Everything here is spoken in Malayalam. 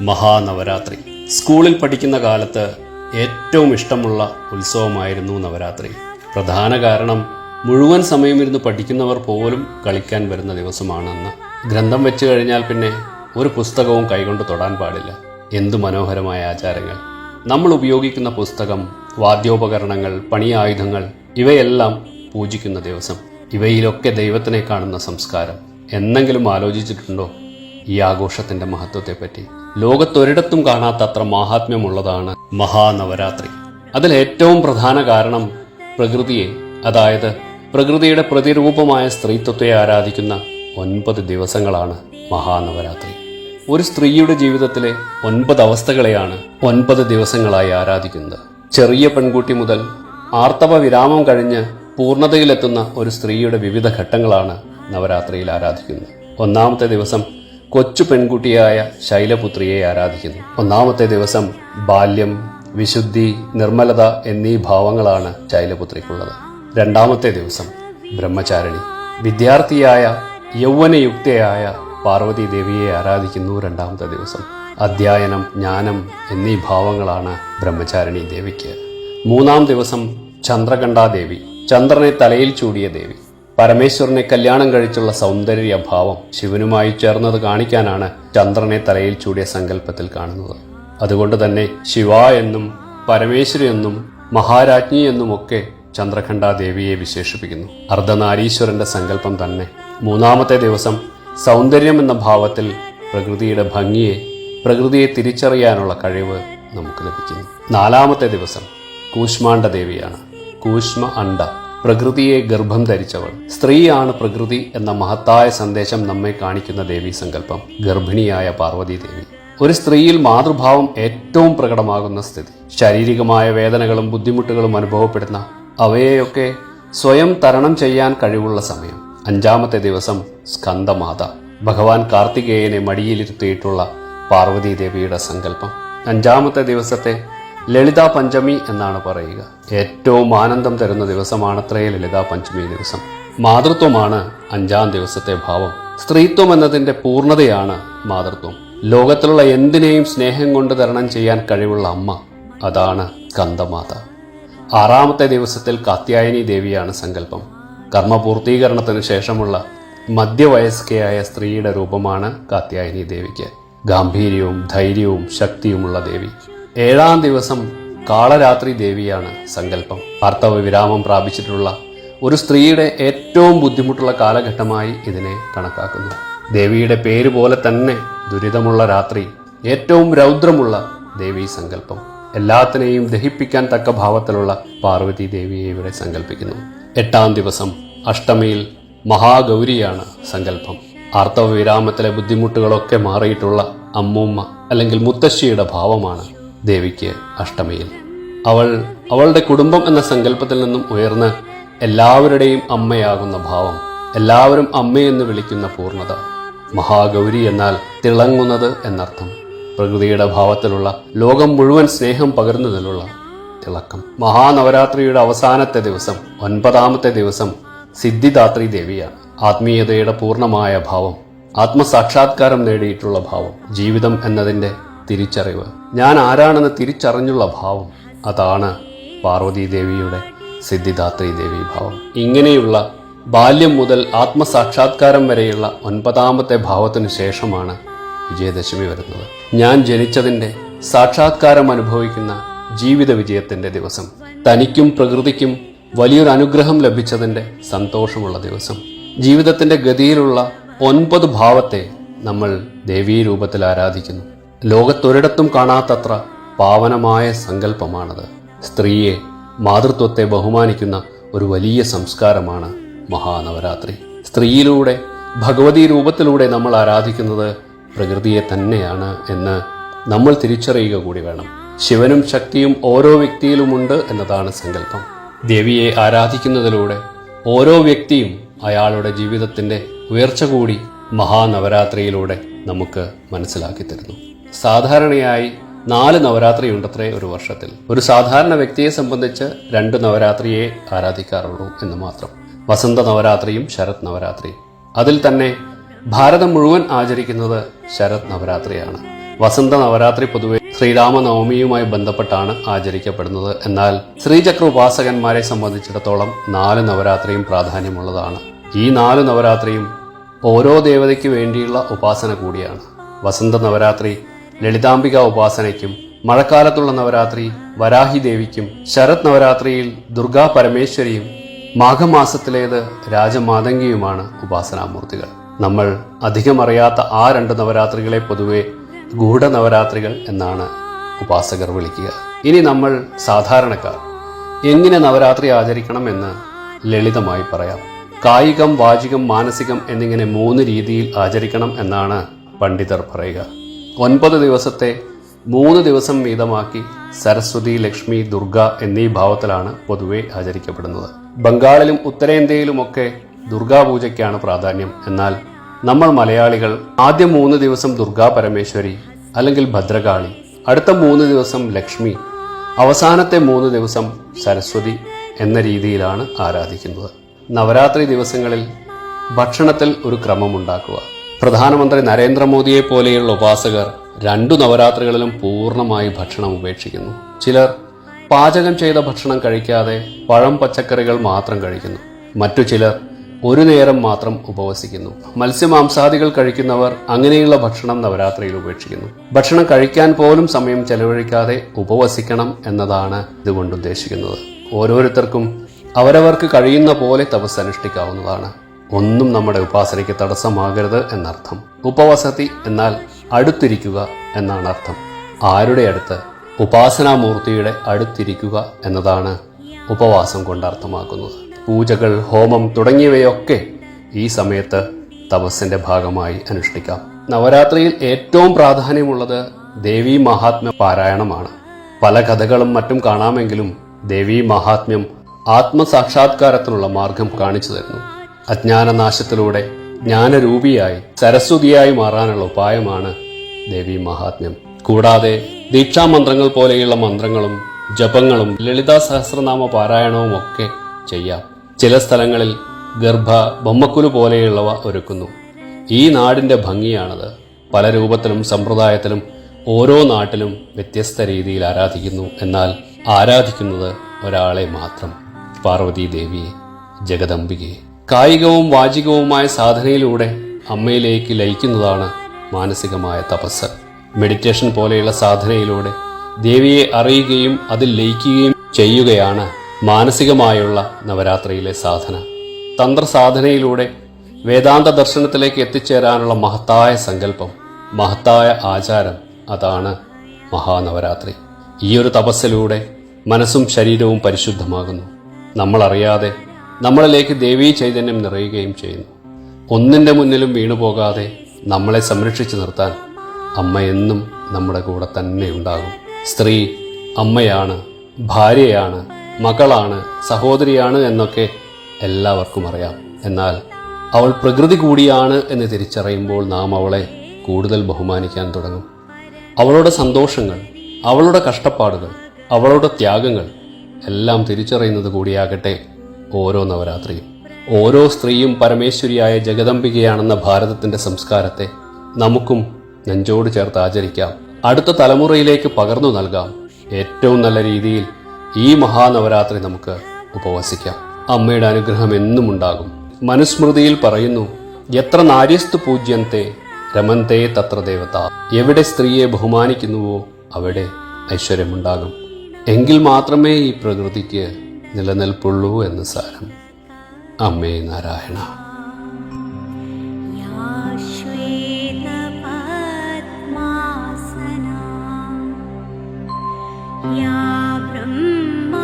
മഹാനവരാത്രി. സ്കൂളിൽ പഠിക്കുന്ന കാലത്ത് ഏറ്റവും ഇഷ്ടമുള്ള ഉത്സവമായിരുന്നു നവരാത്രി. പ്രധാന കാരണം മുഴുവൻ സമയം ഇരുന്ന് പഠിക്കുന്നവർ പോലും കളിക്കാൻ വരുന്ന ദിവസമാണെന്ന്. ഗ്രന്ഥം വെച്ച് കഴിഞ്ഞാൽ പിന്നെ ഒരു പുസ്തകവും കൈകൊണ്ട് തൊടാൻ പാടില്ല. എന്തു മനോഹരമായ ആചാരങ്ങൾ. നമ്മൾ ഉപയോഗിക്കുന്ന പുസ്തകം വാദ്യോപകരണങ്ങൾ പണിയായുധങ്ങൾ ഇവയെല്ലാം പൂജിക്കുന്ന ദിവസം. ഇവയിലൊക്കെ ദൈവത്തിനെ കാണുന്ന സംസ്കാരം. എന്നെങ്കിലും ആലോചിച്ചിട്ടുണ്ടോ? ഈ ആഘോഷത്തിന്റെ മഹത്വത്തെപ്പറ്റി. ലോകത്തൊരിടത്തും കാണാത്തത്ര മാഹാത്മ്യമുള്ളതാണ് മഹാനവരാത്രി. അതിൽ ഏറ്റവും പ്രധാന കാരണം പ്രകൃതിയെ അതായത് പ്രകൃതിയുടെ പ്രതിരൂപമായ സ്ത്രീത്വത്തെ ആരാധിക്കുന്ന ഒൻപത് ദിവസങ്ങളാണ് മഹാനവരാത്രി. ഒരു സ്ത്രീയുടെ ജീവിതത്തിലെ ഒൻപത് അവസ്ഥകളെയാണ് ഒൻപത് ദിവസങ്ങളായി ആരാധിക്കുന്നത്. ചെറിയ പെൺകുട്ടി മുതൽ ആർത്തവ വിരാമം കഴിഞ്ഞ് പൂർണതയിലെത്തുന്ന ഒരു സ്ത്രീയുടെ വിവിധ ഘട്ടങ്ങളാണ് നവരാത്രിയിൽ ആരാധിക്കുന്നത്. ഒന്നാമത്തെ ദിവസം കൊച്ചു പെൺകുട്ടിയായ ശൈലപുത്രിയെ ആരാധിക്കുന്നു. ഒന്നാമത്തെ ദിവസം ബാല്യം വിശുദ്ധി നിർമ്മലത എന്നീ ഭാവങ്ങളാണ് ശൈലപുത്രിക്കുള്ളത്. രണ്ടാമത്തെ ദിവസം ബ്രഹ്മചാരിണി. വിദ്യാർത്ഥിയായ യൗവനയുക്തയായ പാർവതി ദേവിയെ ആരാധിക്കുന്നു രണ്ടാമത്തെ ദിവസം. അധ്യയനം ജ്ഞാനം എന്നീ ഭാവങ്ങളാണ് ബ്രഹ്മചാരിണി ദേവിക്ക്. മൂന്നാം ദിവസം ചന്ദ്രകണ്ഠാദേവി. ചന്ദ്രനെ തലയിൽ ചൂടിയ ദേവി. പരമേശ്വരനെ കല്യാണം കഴിച്ചുള്ള സൗന്ദര്യ ഭാവം ശിവനുമായി ചേർന്നത് കാണിക്കാനാണ് ചന്ദ്രനെ തലയിൽ ചൂടിയ സങ്കല്പത്തിൽ കാണുന്നത്. അതുകൊണ്ട് തന്നെ ശിവ എന്നും പരമേശ്വരി എന്നും മഹാരാജ്ഞി എന്നുമൊക്കെ ചന്ദ്രഖണ്ഡ ദേവിയെ വിശേഷിപ്പിക്കുന്നു. അർദ്ധനാരീശ്വരന്റെ സങ്കല്പം തന്നെ മൂന്നാമത്തെ ദിവസം സൗന്ദര്യം എന്ന ഭാവത്തിൽ പ്രകൃതിയുടെ ഭംഗിയെ പ്രകൃതിയെ തിരിച്ചറിയാനുള്ള കഴിവ് നമുക്ക് ലഭിക്കുന്നു. നാലാമത്തെ ദിവസം കൂഷ്മാണ്ഡ ദേവിയാണ് കൂഷ്മ അണ്ട പ്രകൃതിയെ ഗർഭം ധരിച്ചവൾ. സ്ത്രീയാണ് പ്രകൃതി എന്ന മഹത്തായ സന്ദേശം നമ്മെ കാണിക്കുന്ന ദേവി സങ്കല്പം ഗർഭിണിയായ പാർവതി ദേവി. ഒരു സ്ത്രീയിൽ മാതൃഭാവം ഏറ്റവും പ്രകടമാകുന്ന സ്ഥിതി. ശാരീരികമായ വേദനകളും ബുദ്ധിമുട്ടുകളും അനുഭവപ്പെടുന്ന അവയെയൊക്കെ സ്വയം തരണം ചെയ്യാൻ കഴിവുള്ള സമയം. അഞ്ചാമത്തെ ദിവസം സ്കന്ദമാത. ഭഗവാൻ കാർത്തികേയനെ മടിയിലിരുത്തിയിട്ടുള്ള പാർവതി ദേവിയുടെ സങ്കല്പം. അഞ്ചാമത്തെ ദിവസത്തെ ലളിതാ പഞ്ചമി എന്നാണ് പറയുക. ഏറ്റവും ആനന്ദം തരുന്ന ദിവസമാണത്രേ ലളിതാ പഞ്ചമി ദിവസം. മാതൃത്വമാണ് അഞ്ചാം ദിവസത്തെ ഭാവം. സ്ത്രീത്വം എന്നതിന്റെ പൂർണതയാണ് മാതൃത്വം. ലോകത്തിലുള്ള എന്തിനേയും സ്നേഹം കൊണ്ട് തരണം ചെയ്യാൻ കഴിവുള്ള അമ്മ അതാണ് കന്ദമാത. ആറാമത്തെ ദിവസത്തിൽ കാത്യായനി ദേവിയാണ് സങ്കല്പം. കർമ്മപൂർത്തീകരണത്തിന് ശേഷമുള്ള മധ്യവയസ്കയായ സ്ത്രീയുടെ രൂപമാണ് കാത്യായനി ദേവിക്ക്. ഗാംഭീര്യവും ധൈര്യവും ശക്തിയുമുള്ള ദേവി. ഏഴാം ദിവസം കാളരാത്രി ദേവിയാണ് സങ്കല്പം. ആർത്തവ വിരാമം പ്രാപിച്ചിട്ടുള്ള ഒരു സ്ത്രീയുടെ ഏറ്റവും ബുദ്ധിമുട്ടുള്ള കാലഘട്ടമായി ഇതിനെ കണക്കാക്കുന്നു. ദേവിയുടെ പേര് പോലെ തന്നെ ദുരിതമുള്ള രാത്രി ഏറ്റവും രൗദ്രമുള്ള ദേവീ സങ്കല്പം. എല്ലാത്തിനെയും ദഹിപ്പിക്കാൻ തക്ക ഭാവത്തിലുള്ള പാർവതി ദേവിയെ ഇവിടെ സങ്കല്പിക്കുന്നു. എട്ടാം ദിവസം അഷ്ടമിയിൽ മഹാഗൗരിയാണ് സങ്കല്പം. ആർത്തവ വിരാമത്തിലെ ബുദ്ധിമുട്ടുകളൊക്കെ മാറിയിട്ടുള്ള അമ്മൂമ്മ അല്ലെങ്കിൽ മുത്തശ്ശിയുടെ ഭാവമാണ് ദേവിക്ക് അഷ്ടമിയിൽ. അവൾ അവളുടെ കുടുംബം എന്ന സങ്കല്പത്തിൽ നിന്നും ഉയർന്ന് എല്ലാവരുടെയും അമ്മയാകുന്ന ഭാവം എല്ലാവരും അമ്മയെന്ന് വിളിക്കുന്ന പൂർണത മഹാഗൗരി എന്നാൽ തിളങ്ങുന്നത് എന്നർത്ഥം. പ്രകൃതിയുടെ ഭാവത്തിലുള്ള ലോകം മുഴുവൻ സ്നേഹം പകരുന്നതിലുള്ള തിളക്കം. മഹാനവരാത്രിയുടെ അവസാനത്തെ ദിവസം ഒൻപതാമത്തെ ദിവസം സിദ്ധിദാത്രി ദേവിയാണ്. ആത്മീയതയുടെ പൂർണമായ ഭാവം ആത്മസാക്ഷാത്കാരം നേടിയിട്ടുള്ള ഭാവം ജീവിതം എന്നതിന്റെ തിരിച്ചറിവ്. ഞാൻ ആരാണെന്ന് തിരിച്ചറിഞ്ഞുള്ള ഭാവം അതാണ് പാർവതീദേവിയുടെ സിദ്ധിദാത്രി ദേവി ഭാവം. ഇങ്ങനെയുള്ള ബാല്യം മുതൽ ആത്മസാക്ഷാത്കാരം വരെയുള്ള ഒൻപതാമത്തെ ഭാവത്തിനു ശേഷമാണ് വിജയദശമി വരുന്നത്. ഞാൻ ജനിച്ചതിന്റെ സാക്ഷാത്കാരം അനുഭവിക്കുന്ന ജീവിത വിജയത്തിന്റെ ദിവസം തനിക്കും പ്രകൃതിക്കും വലിയൊരു അനുഗ്രഹം ലഭിച്ചതിന്റെ സന്തോഷമുള്ള ദിവസം ജീവിതത്തിന്റെ ഗതിയിലുള്ള ഒൻപത് ഭാവത്തെ നമ്മൾ ദേവീ രൂപത്തിൽ ആരാധിക്കുന്നു. ലോകത്തൊരിടത്തും കാണാത്തത്ര പാവനമായ സങ്കല്പമാണത്. സ്ത്രീയെ മാതൃത്വത്തെ ബഹുമാനിക്കുന്ന ഒരു വലിയ സംസ്കാരമാണ് മഹാനവരാത്രി. സ്ത്രീയിലൂടെ ഭഗവതി രൂപത്തിലൂടെ നമ്മൾ ആരാധിക്കുന്നത് പ്രകൃതിയെ തന്നെയാണ് എന്ന് നമ്മൾ തിരിച്ചറിയുക കൂടി വേണം. ശിവനും ശക്തിയും ഓരോ വ്യക്തിയിലുമുണ്ട് എന്നതാണ് സങ്കല്പം. ദേവിയെ ആരാധിക്കുന്നതിലൂടെ ഓരോ വ്യക്തിയും അയാളുടെ ജീവിതത്തിന്റെ ഉയർച്ച കൂടി മഹാനവരാത്രിയിലൂടെ നമുക്ക് മനസ്സിലാക്കി തരുന്നു. സാധാരണയായി നാല് നവരാത്രി ഉണ്ടത്രേ ഒരു വർഷത്തിൽ. ഒരു സാധാരണ വ്യക്തിയെ സംബന്ധിച്ച് രണ്ട് നവരാത്രിയെ ആരാധിക്കാറുള്ളൂ എന്ന് മാത്രം. വസന്ത നവരാത്രിയും ശരത് നവരാത്രിയും അതിൽ തന്നെ ഭാരതം മുഴുവൻ ആചരിക്കുന്നത് ശരത് നവരാത്രിയാണ്. വസന്ത നവരാത്രി പൊതുവെ ശ്രീരാമനവമിയുമായി ബന്ധപ്പെട്ടാണ് ആചരിക്കപ്പെടുന്നത്. എന്നാൽ ശ്രീചക്ര ഉപാസകന്മാരെ സംബന്ധിച്ചിടത്തോളം നാല് നവരാത്രിയും പ്രാധാന്യമുള്ളതാണ്. ഈ നാല് നവരാത്രിയും ഓരോ ദേവതയ്ക്ക് വേണ്ടിയുള്ള ഉപാസന കൂടിയാണ്. വസന്ത നവരാത്രി ലളിതാംബിക ഉപാസനയ്ക്കും മഴക്കാലത്തുള്ള നവരാത്രി വരാഹി ദേവിക്കും ശരത് നവരാത്രിയിൽ ദുർഗാ പരമേശ്വരിയും മാഘമാസത്തിലേത് രാജമാതങ്കിയുമാണ് ഉപാസനാമൂർത്തികൾ. നമ്മൾ അധികമറിയാത്ത ആ രണ്ട് നവരാത്രികളെ പൊതുവെ ഗൂഢനവരാത്രികൾ എന്നാണ് ഉപാസകർ വിളിക്കുക. ഇനി നമ്മൾ സാധാരണക്കാർ. എങ്ങനെ നവരാത്രി ആചരിക്കണം എന്ന് ലളിതമായി പറയാം. കായികം വാചികം മാനസികം എന്നിങ്ങനെ മൂന്ന് രീതിയിൽ ആചരിക്കണം എന്നാണ് പണ്ഡിതർ പറയുക. ഒൻപത് ദിവസത്തെ മൂന്ന് ദിവസം വീതമാക്കി സരസ്വതി ലക്ഷ്മി ദുർഗ എന്നീ ഭാവത്തിലാണ് പൊതുവെ ആചരിക്കപ്പെടുന്നത്. ബംഗാളിലും ഉത്തരേന്ത്യയിലുമൊക്കെ ദുർഗാപൂജയ്ക്കാണ് പ്രാധാന്യം. എന്നാൽ നമ്മൾ മലയാളികൾ ആദ്യ മൂന്ന് ദിവസം ദുർഗാ പരമേശ്വരി അല്ലെങ്കിൽ ഭദ്രകാളി അടുത്ത മൂന്ന് ദിവസം ലക്ഷ്മി അവസാനത്തെ മൂന്ന് ദിവസം സരസ്വതി എന്ന രീതിയിലാണ് ആരാധിക്കുന്നത്. നവരാത്രി ദിവസങ്ങളിൽ ഭക്ഷണത്തിൽ ഒരു ക്രമമുണ്ടാക്കുക. പ്രധാനമന്ത്രി നരേന്ദ്രമോദിയെ പോലെയുള്ള ഉപാസകർ രണ്ടു നവരാത്രികളിലും പൂർണമായി ഭക്ഷണം ഉപേക്ഷിക്കുന്നു. ചിലർ പാചകം ചെയ്ത ഭക്ഷണം കഴിക്കാതെ പഴം പച്ചക്കറികൾ മാത്രം കഴിക്കുന്നു. മറ്റു ചിലർ ഒരു നേരം മാത്രം ഉപവസിക്കുന്നു. മത്സ്യമാംസാദികൾ കഴിക്കുന്നവർ അങ്ങനെയുള്ള ഭക്ഷണം നവരാത്രിയിൽ ഉപേക്ഷിക്കുന്നു. ഭക്ഷണം കഴിക്കാൻ പോലും സമയം ചെലവഴിക്കാതെ ഉപവസിക്കണം എന്നതാണ് ഇതുകൊണ്ട് ഉദ്ദേശിക്കുന്നത്. ഓരോരുത്തർക്കും അവരവർക്ക് കഴിയുന്ന പോലെ തപസ് അനുഷ്ഠിക്കാവുന്നതാണ്. ഒന്നും നമ്മുടെ ഉപാസനയ്ക്ക് തടസ്സമാകരുത് എന്നർത്ഥം. ഉപവസതി എന്നാൽ അടുത്തിരിക്കുക എന്നാണ് അർത്ഥം. ആരുടെ അടുത്ത്? ഉപാസനാമൂർത്തിയുടെ അടുത്തിരിക്കുക എന്നതാണ് ഉപവാസം കൊണ്ട് അർത്ഥമാക്കുന്നത്. പൂജകൾ ഹോമം തുടങ്ങിയവയൊക്കെ ഈ സമയത്ത് തപസ്സിന്റെ ഭാഗമായി അനുഷ്ഠിക്കാം. നവരാത്രിയിൽ ഏറ്റവും പ്രാധാന്യമുള്ളത് ദേവീ മഹാത്മ്യ പാരായണമാണ്. പല കഥകളും മറ്റും കാണാമെങ്കിലും ദേവീ മഹാത്മ്യം ആത്മസാക്ഷാത്കാരത്തിനുള്ള മാർഗം കാണിച്ചു തരുന്നു. അജ്ഞാനനാശത്തിലൂടെ ജ്ഞാനരൂപിയായി സരസ്വതിയായി മാറാനുള്ള ഉപായമാണ് ദേവി മഹാത്മ്യം. കൂടാതെ ദീക്ഷാമന്ത്രങ്ങൾ പോലെയുള്ള മന്ത്രങ്ങളും ജപങ്ങളും ലളിതാ സഹസ്രനാമ പാരായണവും ഒക്കെ ചെയ്യാം. ചില സ്ഥലങ്ങളിൽ ഗർഭ ബൊമ്മക്കുലു പോലെയുള്ളവ ഒരുക്കുന്നു. ഈ നാടിന്റെ ഭംഗിയാണത് പല രൂപത്തിലും സമ്പ്രദായത്തിലും ഓരോ നാട്ടിലും വ്യത്യസ്ത രീതിയിൽ ആരാധിക്കുന്നു എന്നാൽ ആരാധിക്കുന്നത് ഒരാളെ മാത്രം. പാർവതി ജഗദംബികയെ. കായികവും വാചികവുമായ സാധനയിലൂടെ അമ്മയിലേക്ക് ലയിക്കുന്നതാണ് മാനസികമായ തപസ് മെഡിറ്റേഷൻ പോലെയുള്ള സാധനയിലൂടെ ദേവിയെ അറിയുകയും അതിൽ ലയിക്കുകയും ചെയ്യുകയാണ് മാനസികമായുള്ള നവരാത്രിയിലെ സാധന. തന്ത്ര തന്ത്രസാധനയിലൂടെ വേദാന്ത ദർശനത്തിലേക്ക് എത്തിച്ചേരാനുള്ള മഹത്തായ സങ്കല്പം മഹത്തായ ആചാരം അതാണ് മഹാനവരാത്രി. ഈ ഒരു തപസ്സിലൂടെ മനസ്സും ശരീരവും പരിശുദ്ധമാകുന്നു. നമ്മൾ അറിയാതെ നമ്മളിലേക്ക് ദേവീ ചൈതന്യം നിറയുകയും ചെയ്യുന്നു. ഒന്നിന്റെ മുന്നിലും വീണുപോകാതെ നമ്മളെ സംരക്ഷിച്ചു നിർത്താൻ അമ്മ എന്നും നമ്മുടെ കൂടെ തന്നെ ഉണ്ടാകും. സ്ത്രീ അമ്മയാണ് ഭാര്യയാണ് മകളാണ് സഹോദരിയാണ് എന്നൊക്കെ എല്ലാവർക്കും അറിയാം. എന്നാൽ അവൾ പ്രകൃതി കൂടിയാണ് എന്ന് തിരിച്ചറിയുമ്പോൾ നാം അവളെ കൂടുതൽ ബഹുമാനിക്കാൻ തുടങ്ങും. അവളുടെ സന്തോഷങ്ങൾ അവളുടെ കഷ്ടപ്പാടുകൾ അവളുടെ ത്യാഗങ്ങൾ എല്ലാം തിരിച്ചറിയുന്നത് കൂടിയാകട്ടെ. ഓരോ നവരാത്രിയും. ഓരോ സ്ത്രീയും പരമേശ്വരിയായ ജഗദംബികയാണെന്ന ഭാരതത്തിന്റെ സംസ്കാരത്തെ നമുക്കും നെഞ്ചോട് ചേർത്ത് ആചരിക്കാം. അടുത്ത തലമുറയിലേക്ക് പകർന്നു നൽകാം. ഏറ്റവും നല്ല രീതിയിൽ ഈ മഹാനവരാത്രി നമുക്ക് ഉപവസിക്കാം. അമ്മയുടെ അനുഗ്രഹം എന്നും ഉണ്ടാകും മനുസ്മൃതിയിൽ പറയുന്നു എത്ര നാര്യസ്തു പൂജ്യന്തെ രമന്തേ തത്ര ദേവത. എവിടെ സ്ത്രീയെ ബഹുമാനിക്കുന്നുവോ അവിടെ ഐശ്വര്യമുണ്ടാകും. എങ്കിൽ മാത്രമേ ഈ പ്രകൃതിക്ക് നിലനിൽപ്പുള്ളൂ എന്ന് സാരം. അമ്മേ നാരായണ. या ब्रह्माच्युतशम्